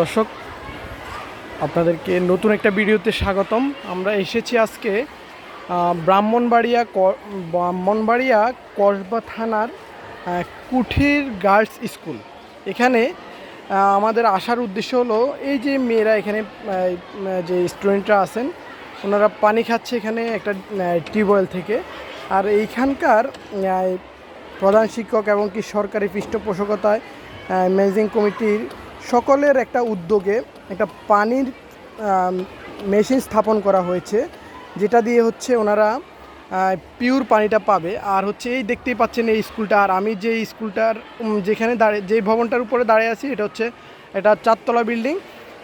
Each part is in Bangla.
দর্শক, আপনাদেরকে নতুন একটা ভিডিওতে স্বাগতম। আমরা এসেছি আজকে ব্রাহ্মণবাড়িয়া ব্রাহ্মণবাড়িয়া কসবা থানার কুঠির গার্লস স্কুল। এখানে আমাদের আসার উদ্দেশ্য হলো, এই যে মেয়েরা এখানে যে স্টুডেন্টরা আছেন, ওনারা পানি খাচ্ছে এখানে একটা টিউবওয়েল থেকে। আর এইখানকার প্রধান শিক্ষক এবং কি সরকারি পৃষ্ঠপোষকতায় ম্যানেজিং কমিটির সকলের একটা উদ্যোগে একটা পানির মেশিন স্থাপন করা হয়েছে, যেটা দিয়ে হচ্ছে ওনারা পিওর পানিটা পাবে। আর হচ্ছে এই দেখতেই পাচ্ছেন এই স্কুলটা। আর আমি যে স্কুলটার যেখানে দাঁড়িয়ে যে ভবনটার উপরে দাঁড়িয়ে আছি, এটা হচ্ছে, এটা চারতলা বিল্ডিং।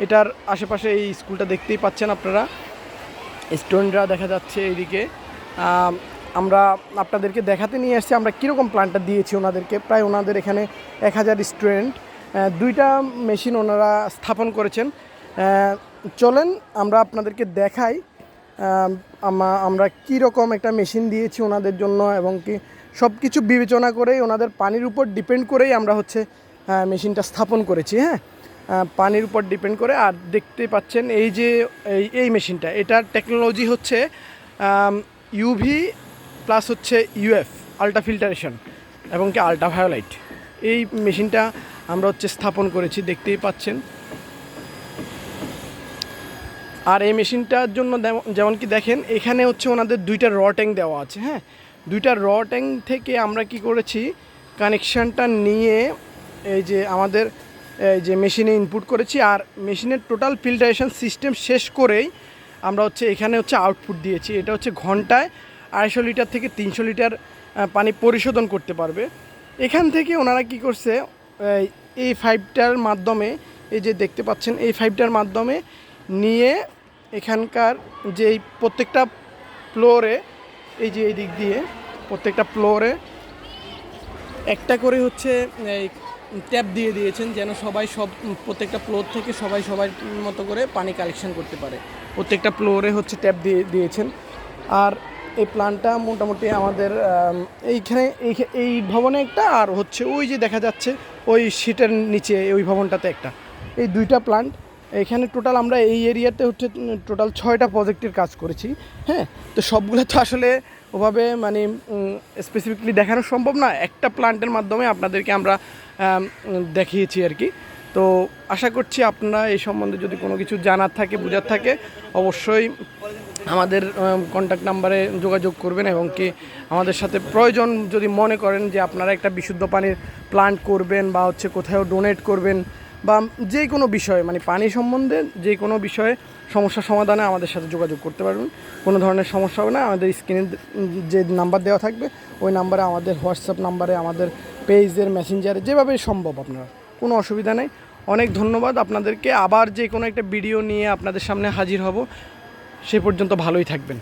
এটার আশেপাশে এই স্কুলটা দেখতেই পাচ্ছেন আপনারা। স্টুডেন্টরা দেখা যাচ্ছে এইদিকে। আমরা আপনাদেরকে দেখাতে নিয়ে এসেছি, আমরা কীরকম প্ল্যানটা দিয়েছি ওনাদেরকে। প্রায় ওনাদের এখানে এক হাজার স্টুডেন্ট। দুইটা মেশিন ওনারা স্থাপন করেছেন। চলেন আমরা আপনাদেরকে দেখাই আমরা কী রকম একটা মেশিন দিয়েছি ওনাদের জন্য এবং কি সব কিছু বিবেচনা করেই, ওনাদের পানির উপর ডিপেন্ড করেই আমরা হচ্ছে মেশিনটা স্থাপন করেছি হ্যাঁ? পানির উপর ডিপেন্ড করে, আর দেখতে পাচ্ছেন এই যে, এই এই মেশিনটা এটার টেকনোলজি হচ্ছে ইউভি প্লাস হচ্ছে ইউএফ আল্ট্রা ফিল্টারেশন এবং কি আল্ট্রা ভায়োলাইট এই মেশিনটা আমরা হচ্ছে স্থাপন করেছি, দেখতেই পাচ্ছেন। আর এই মেশিনটার জন্য যেমন কি দেখেন, এখানে হচ্ছে ওনাদের দুইটা র ট্যাঙ্ক দেওয়া আছে হ্যাঁ? দুইটা র ট্যাঙ্ক থেকে আমরা কি করেছি, কানেকশানটা নিয়ে এই যে আমাদের, এই যে মেশিনে ইনপুট করেছি, আর মেশিনের টোটাল ফিল্টারেশন সিস্টেম শেষ করেই আমরা হচ্ছে এখানে হচ্ছে আউটপুট দিয়েছি। এটা হচ্ছে ঘন্টায় আড়াইশো লিটার থেকে তিনশো লিটার পানি পরিশোধন করতে পারবে। এখান থেকে ওনারা কি করছে এই, ফাইভটার মাধ্যমে এই যে দেখতে পাচ্ছেন এই ফাইভটার মাধ্যমে নিয়ে এখানকার যে প্রত্যেকটা ফ্লোরে এই যে এই দিক দিয়ে প্রত্যেকটা ফ্লোরে একটা করে হচ্ছে এই ট্যাপ দিয়ে দিয়েছেন যেন সবাই সব প্রত্যেকটা ফ্লোর থেকে সবাই সবার মতো করে পানি কালেকশন করতে পারে। প্রত্যেকটা ফ্লোরে হচ্ছে ট্যাপ দিয়ে দিয়েছেন। আর এই প্ল্যানটা মোটামুটি আমাদের আম, এইখানে এই- এই ভবনে একটা আর হচ্ছে ওই যে দেখা যাচ্ছে ওই সিটের নিচে ওই ভবনটাতে একটা। এই দুইটা প্ল্যান্ট এখানে টোটাল আমরা এই এরিয়াতে হচ্ছে টোটাল ছয়টা প্রজেক্টের কাজ করেছি হ্যাঁ? তো সবগুলো তো আসলে ওভাবে মানে স্পেসিফিকলি দেখানো সম্ভব না। একটা প্ল্যান্টের মাধ্যমে আপনাদেরকে আমরা দেখিয়েছি আর কি। তো আশা করছি আপনারা এই সম্বন্ধে যদি কোনো কিছু জানার থাকে বোঝার থাকে অবশ্যই আমাদের কন্ট্যাক্ট নাম্বারে যোগাযোগ করবেন এবং কি আমাদের সাথে প্রয়োজন যদি মনে করেন যে আপনারা একটা বিশুদ্ধ পানির প্লান্ট করবেন বা হচ্ছে কোথাও ডোনেট করবেন বা যে কোনো বিষয়ে মানে পানি সম্বন্ধে যে কোনো বিষয়ে সমস্যা সমাধানে আমাদের সাথে যোগাযোগ করতে পারবেন। কোনো ধরনের সমস্যা হবে না, আমাদের স্ক্রিনে যে নাম্বার দেওয়া থাকবে, ওই নাম্বারে আমাদের হোয়াটসঅ্যাপ নাম্বারে আমাদের পেজের মেসেঞ্জারে যেভাবে সম্ভব আপনারা, কোনো অসুবিধা নেই। অনেক ধন্যবাদ আপনাদেরকে, আবার যে কোনো একটা ভিডিও নিয়ে আপনাদের সামনে হাজির হব। সে পর্যন্ত ভালোই থাকবেন।